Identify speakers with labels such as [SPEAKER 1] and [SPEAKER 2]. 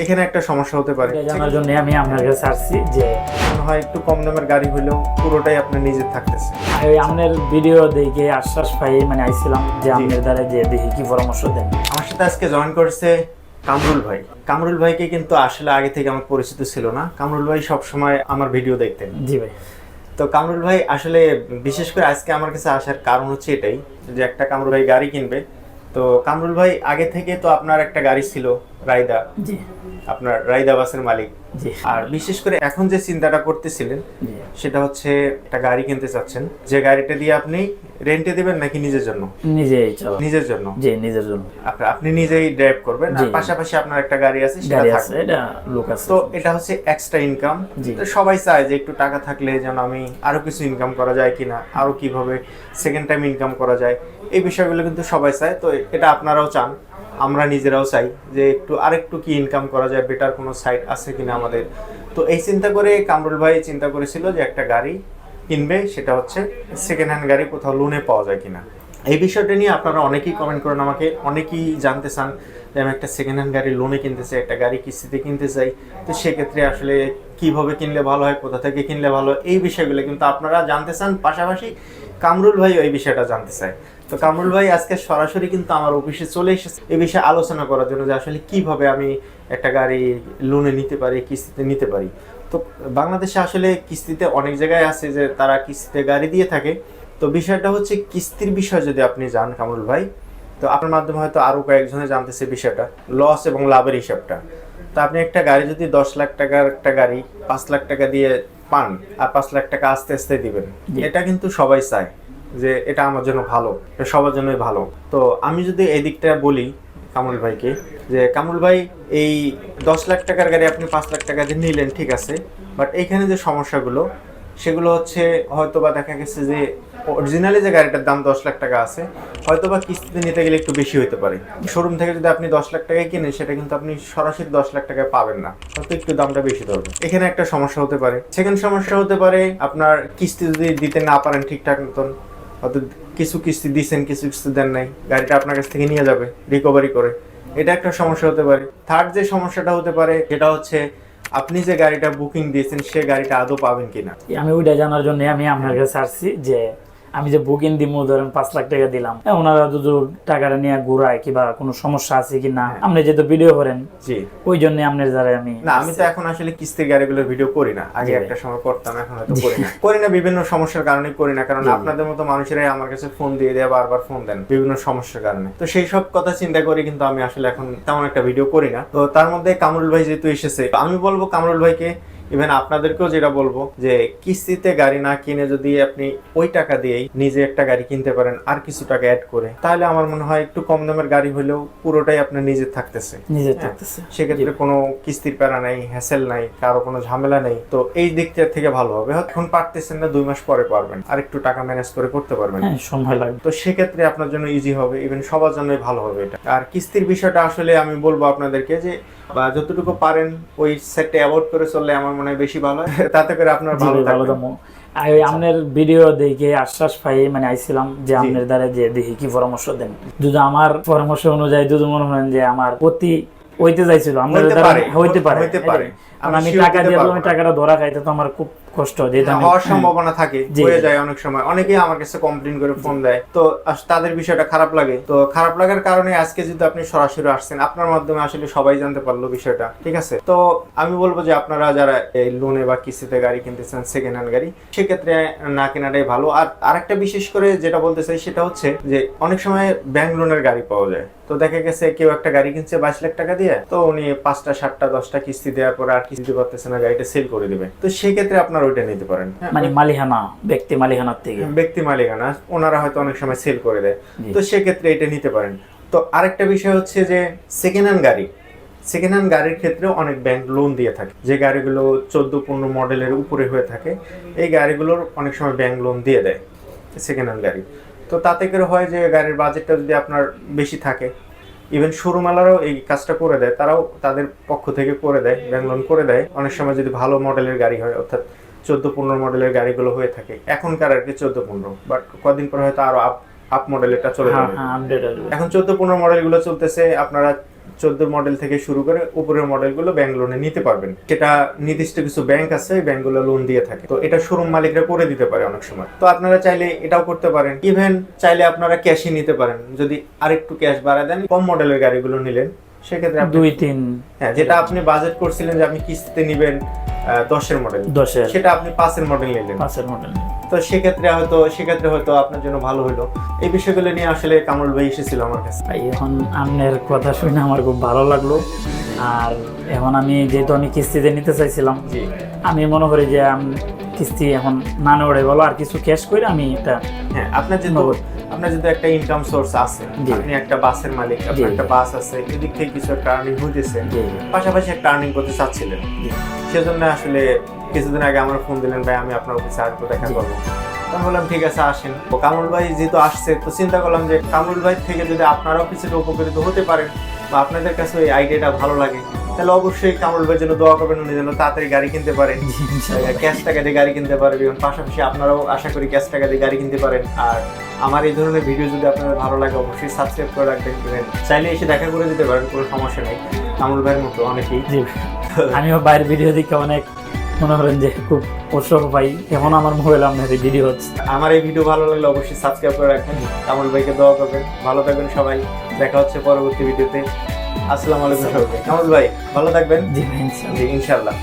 [SPEAKER 1] এখানে একটা সমস্যা হতে পারে।
[SPEAKER 2] জানার জন্য আমি আপনার কাছে আসছি যে
[SPEAKER 1] হয় একটু কম দামের গাড়ি হলেও পুরোটাই আপনার নিজের থাকতেছে।
[SPEAKER 2] ওই আপনার ভিডিও দেখে আশ্বাস পাই মানে আইছিলাম যে আপনার দ্বারা যে দেখি কি পরামর্শ দেন।
[SPEAKER 1] আমার সাথে আজকে জয়েন করছে কামরুল ভাই। কামরুল ভাইকে কিন্তু আসলে আগে থেকে আমার পরিচিত ছিল না। কামরুল ভাই সবসময় আমার ভিডিও দেখতেন।
[SPEAKER 2] জি ভাই।
[SPEAKER 1] তো কামরুল ভাই আসলে বিশেষ করে আজকে আমার কাছে আসার কারণ হচ্ছে এটাই যে একটা কামরুল ভাই গাড়ি কিনবে তো কামরুল ভাই আগে থেকে তো আপনার একটা গাড়ি ছিল রাইদা। আপনার রাইদা বাসের মালিক। আর বিশেষ করে এখন যে চিন্তাটা করতেছিলেন সেটা হচ্ছে একটা গাড়ি কিনতে চাচ্ছেন। যে গাড়িটা দিয়ে আপনি রেন্টে দিবেন নাকি নিজের জন্য?
[SPEAKER 2] নিজেই চলো।
[SPEAKER 1] নিজের জন্য?
[SPEAKER 2] জি নিজের জন্য।
[SPEAKER 1] আপনি- আপনি নিজেই ড্রাইভ করবেন। আর পাশাপাশি আপনার একটা গাড়ি আছে সেটা থাকবে।
[SPEAKER 2] আছে এটা লোক আছে।
[SPEAKER 1] তো এটা হচ্ছে এক্সট্রা ইনকাম তো সবাই চায় যে একটু টাকা থাকলে যেন আমি আরও কিছু ইনকাম করা যায় কিনা আরও কীভাবে সেকেন্ড টাইম ইনকাম করা যায়। এই বিষয়গুলো কিন্তু সবাই চায়। তো এটা আপনারাও চান আমরা নিজেরাও চাই যে একটু আরেকটু কি ইনকাম করা যায় বেটার কোনো সাইট আছে কিনা আমাদের। তো এই চিন্তা করে কামরুল ভাই চিন্তা করেছিল যে একটা গাড়ি কিনবে, সেটা হচ্ছে সেকেন্ড হ্যান্ড গাড়ি কোথাও লোনে পাওয়া যায় কিনা। এই বিষয়টা নিয়ে আপনারা অনেকেই কমেন্ট করেন আমাকে, অনেকেই জানতে চান যে আমি একটা সেকেন্ড হ্যান্ড গাড়ি লোনে কিনতে চাই, একটা গাড়ি কিস্তিতে কিনতে চাই। তো সেক্ষেত্রে আসলে কীভাবে কিনলে ভালো হয়, কোথা থেকে কিনলে ভালো হয়, এই বিষয়গুলো কিন্তু আপনারা জানতে চান। পাশাপাশি কামরুল ভাই এই বিষয়টা জানতে চায়। তো কামরুল ভাই আজকে সরাসরি কিন্তু আমার অফিসে চলে এসেছে। এই বিষয়ে আলোচনা করার জন্য যে আসলে কীভাবে আমি একটা গাড়ি লোনে নিতে পারি, কিস্তিতে নিতে পারি। তো বাংলাদেশে আসলে কিস্তিতে অনেক জায়গায় আছে যে তারা কিস্তিতে গাড়ি দিয়ে থাকে। তো বিষয়টা হচ্ছে কিস্তির বিষয় যদি আপনি যান কামরুল ভাই তো আপনার মাধ্যমে হয়তো আরও কয়েকজনে জানতেছে বিষয়টা লস এবং লাভের হিসাবটা। তো আপনি একটা গাড়ি যদি দশ লাখ টাকার একটা গাড়ি পাঁচ লাখ টাকা দিয়ে পান আর পাঁচ লাখ টাকা আস্তে আস্তে দিবেন এটা কিন্তু সবাই চায় যে এটা আমার জন্য ভালো এটা সবার জন্যই ভালো। তো আমি যদি এই দিকটা বলি কামরুল ভাইকে, যে কামরুল ভাই, এই দশ লাখ টাকার গাড়ি আপনি পাঁচ লাখ টাকা দিয়ে নিলেন, ঠিক আছে? বাট এইখানে যে সমস্যাগুলো, সেগুলো হচ্ছে হয়তো বা দেখা গেছে যে অরিজিনালি যে গাড়িটার দাম দশ লাখ টাকা আছে হয়তো বা কিস্তিতে নিতে গেলে একটু বেশি হতে পারে। শোরুম থেকে যদি আপনি দশ লাখ টাকায় কিনেন, সেটা কিন্তু আপনি সরাসরি দশ লাখ টাকায় পাবেন না। হয়তো একটু দামটা বেশি ধরবে। এখানে একটা সমস্যা হতে পারে। সেকেন্ড সমস্যা হতে পারে, আপনার কিস্তি যদি দিতে না পারেন ঠিকঠাক মতন, হয়তো কিছু কিস্তি দিচ্ছেন কিছু কিস্তি দেন নাই। গাড়িটা আপনার কাছ থেকে নিয়ে যাবে রিকভারি করে। এটা একটা সমস্যা হতে পারে। থার্ড যে সমস্যাটা হতে পারে, সেটা হচ্ছে আপনি যে গাড়িটা বুকিং দিয়েছেন, সে গাড়িটা আদৌ পাবেন কিনা?
[SPEAKER 2] আমি ওইটা জানার জন্য আমি আপনার কাছে আসছি যে আমি যে বুকিং দিব ধরেন পাঁচ লাখ টাকা দিলাম। ওনারা যদি টাকাটা নিয়ে ঘুরায় কিংবা কোনো সমস্যা আছে কি না? আপনি যেহেতু ভিডিও করেন
[SPEAKER 1] জি।
[SPEAKER 2] ওই জন্য আপনার দ্বারা আমি
[SPEAKER 1] না আমি তো এখন আসলে কিস্তির গাড়িগুলোর ভিডিও করি না। আগে একটা সময় করতাম এখন হয়তো করি না। করি না বিভিন্ন সমস্যার কারণে করি না কারণ আপনাদের মতো মানুষেরাই আমার কাছে ফোন দিয়ে দেয় বারবার ফোন দেন বিভিন্ন সমস্যার কারণে। তো সেই সব কথা চিন্তা করে কিন্তু আমি আসলে এখন তেমন একটা ভিডিও করি না। তো তার মধ্যে কামরুল ভাই যেহেতু এসেছে আমি বলব কামরুল ভাইকে ইভেন আপনাদেরকেও যেটা বলব যে কিস্তিতে গাড়ি না কিনে যদি আপনি ওই টাকা দিয়েই নিজে একটা গাড়ি কিনতে পারেন আর কিছু টাকা অ্যাড করে তাহলে আমার মনে হয় একটু কম দামের গাড়ি হলেও পুরোটাই আপনার নিজের থাকতেছে।
[SPEAKER 2] নিজে
[SPEAKER 1] হ্যাঁ।
[SPEAKER 2] থাকতেছে।
[SPEAKER 1] সেক্ষেত্রে কোনো কিস্তির প্যারা নাই হ্যাসেল নাই কারও কোনো ঝামেলা নেই। তো এই দিকটা থেকে ভালো হবে। হয়তো এখন পারতেছেন না দুই মাস পরে পারবেন। আর একটু টাকা ম্যানেজ করে করতে পারবেন।
[SPEAKER 2] হ্যাঁ সময় লাগবে।
[SPEAKER 1] তো সেক্ষেত্রে আপনার জন্য ইজি হবে। ইভেন সবার জন্যই ভালো হবে এটা। আর কিস্তির বিষয়টা আসলে আমি বলব আপনাদেরকে যে বা যতটুকু পারেন ওই সেটটা অ্যাভয়েড করে চললে আমার মনে হয় বেশি ভালো তাতে করে আপনার ভালো
[SPEAKER 2] ভালো। আপনার ভিডিও দেখে আশ্বাস পাই মানে আইছিলাম যে আপনার দ্বারা যে দেখি কি পরামর্শ দেন। যদি আমার পরামর্শ অনুযায়ী যদি মনে হয় যে আমার অতি হইতে চাইছিল আপনার
[SPEAKER 1] হইতে
[SPEAKER 2] দ্বারা
[SPEAKER 1] পারে,
[SPEAKER 2] হইতে
[SPEAKER 1] আমি
[SPEAKER 2] টাকা দিয়ে আমি টাকাটা ধরা খাইতে তো আমার খুব কষ্ট
[SPEAKER 1] হওয়ার সম্ভাবনা থাকে হয়ে যায় অনেক সময়। অনেকেই আমার কাছে কমপ্লেন করে ফোন দেয়। তো তাদের বিষয়টা খারাপ লাগে। তো খারাপ লাগার কারণে আজকে যদি আপনি সরাসরি আসছেন আপনার মাধ্যমে আসলে সবাই জানতে পারল বিষয়টা ঠিক আছে? তো আমি বলব যে আপনারা যারা এই লোনে বা কিস্তিতে গাড়ি কিনতেছেন সেকেন্ড হ্যান্ড গাড়ি সেক্ষেত্রে না কেনাটাই ভালো। আর আরেকটা বিশেষ করে যেটা বলতে চাই সেটা হচ্ছে যে অনেক সময় ব্যাংক লোনের গাড়ি পাওয়া যায়। তো দেখা গেছে কেউ একটা গাড়ি কিনছে বাইশ লাখ টাকা দিয়ে তো উনি পাঁচটা সাতটা দশটা কিস্তি দেওয়ার পর আর কিস্তি দিতে পারতেছে না গাড়িটা সেল করে দিবে। তো সেক্ষেত্রে আপনার ওইটা নিতে পারেন। হ্যাঁ,
[SPEAKER 2] মানে মালিহানা ব্যক্তি মালিহানার থেকে।
[SPEAKER 1] ব্যক্তি মালিকানা ওনারা হয়তো অনেক সময় সেল করে দেয়। তো সেক্ষেত্রে এটা নিতে পারেন। তো আরেকটা বিষয় হচ্ছে যে সেকেন্ড হ্যান্ড গাড়ি। সেকেন্ড হ্যান্ড গাড়ির ক্ষেত্রে অনেক ব্যাংক লোন দিয়ে থাকে। যে গাড়িগুলো চোদ্দ পনেরো মডেলের উপরে হয়ে থাকে এই গাড়িগুলোর অনেক সময় ব্যাংক লোন দিয়ে দেয় সেকেন্ড হ্যান্ড গাড়ি। তো তাতে করে হয় যে গাড়ির বাজেটটা যদি আপনার বেশি থাকে ইভেন শোরুমালারও এই কাজটা করে দেয় তারাও তাদের পক্ষ থেকে করে দেয় ব্যাংক লোন করে দেয়। অনেক সময় যদি ভালো মডেলের গাড়ি হয় অর্থাৎ চোদ্দ পনেরো মডেলের গাড়িগুলো হয়ে থাকে। এখনকার আর কি চোদ্দ পনেরো বাট কদিন পর হয়তো আরও আপ আপ মডেলেরটা চলে
[SPEAKER 2] হ্যাঁ
[SPEAKER 1] যাবে।
[SPEAKER 2] হ্যাঁ
[SPEAKER 1] এখন চোদ্দ পনেরো মডেলগুলো চলতেছে আপনারা চোদ্দ মডেল থেকে শুরু করে উপরের মডেলগুলো ব্যাংক লোনে নিতে পারবেন। সেটা নির্দিষ্ট কিছু ব্যাংক আছে ব্যাংকগুলো লোন দিয়ে থাকে। তো এটা শোরুম মালিকরা করে দিতে পারে অনেক সময়। তো আপনারা চাইলে এটাও করতে পারেন। ইভেন চাইলে আপনারা ক্যাশই নিতে পারেন। যদি আরেকটু ক্যাশ বাড়া দেন কম মডেলের গাড়িগুলো নিলেন সেক্ষেত্রে
[SPEAKER 2] দুই তিন।
[SPEAKER 1] হ্যাঁ যেটা আপনি বাজেট করছিলেন যে আপনি কিস্তিতে নিবেন দশের মডেল
[SPEAKER 2] দশের।
[SPEAKER 1] সেটা আপনি পাঁচের মডেল নিলেন।
[SPEAKER 2] পাঁচের মডেল
[SPEAKER 1] তো সেক্ষেত্রে হয়তো সেক্ষেত্রে হয়তো আপনার জন্য ভালো হলো। এই বিষয়গুলো নিয়ে আসলে কামরুল ভাই এসেছিল আমার কাছে।
[SPEAKER 2] ভাই এখন আপনার কথা শুনে আমার খুব ভালো লাগল। আর এখন আমি যেহেতু আমি কিস্তিতে নিতে চাইছিলাম আমি মনে করি যে আম- কিস্তি এখন না নেওয়াই বলো আর কিছু ক্যাশ করে আমি এটা
[SPEAKER 1] হ্যাঁ আপনার
[SPEAKER 2] নগদ।
[SPEAKER 1] আপনার যেহেতু একটা ইনকাম সোর্স আছে আপনি একটা বাসের মালিক আপনার একটা বাস আছে এদিক থেকে কিছু একটা আর্নিং হইতেছে পাশাপাশি একটা আর্নিং করতে চাচ্ছিলেন। সেজন্য আসলে কিছুদিন আগে আমার ফোন দিলেন ভাই আমি আপনার অফিসে আসব দেখা করব। আমি বললাম ঠিক আছে আসেন। তো কামরুল ভাই যেহেতু আসছে তো চিন্তা করলাম যে কামরুল ভাই থেকে যদি আপনারাও কিছুটা উপকৃত হতে পারেন বা আপনাদের কাছে ওই আইডিয়াটা ভালো লাগে তাহলে অবশ্যই কামরুল ভাইয়ের জন্য দোয়া করবেন উনি যেন তাড়াতাড়ি গাড়ি কিনতে পারেন ক্যাশ টাকা দিয়ে গাড়ি কিনতে পারবে এবং পাশাপাশি আপনারাও আশা করি ক্যাশ টাকা দিয়ে গাড়ি কিনতে পারেন। আর আমার এই ধরনের ভিডিও যদি আপনাদের ভালো লাগে অবশ্যই সাবস্ক্রাইব করে রাখবেন। ইভেন চাইলে এসে দেখা করে দিতে পারেন কোনো সমস্যা নেই। কামরুল ভাইয়ের মতো অনেকেই।
[SPEAKER 2] আমিও বাইরের ভিডিও দেখে অনেক মনে করেন যে খুব উৎসাহ পাই। এখন আমার মোবাইল আপনার ভিডিও হচ্ছে।
[SPEAKER 1] আমার এই ভিডিও ভালো লাগলে অবশ্যই সাবস্ক্রাইব করে রাখবেন। কামরুল ভাইকে দোয়া করবেন। ভালো থাকবেন সবাই। দেখা হচ্ছে পরবর্তী ভিডিওতে আসসালামু আলাইকুম সবাইকে। ভাই ভালো থাকবেন?
[SPEAKER 2] জি ইনশাআল্লাহ।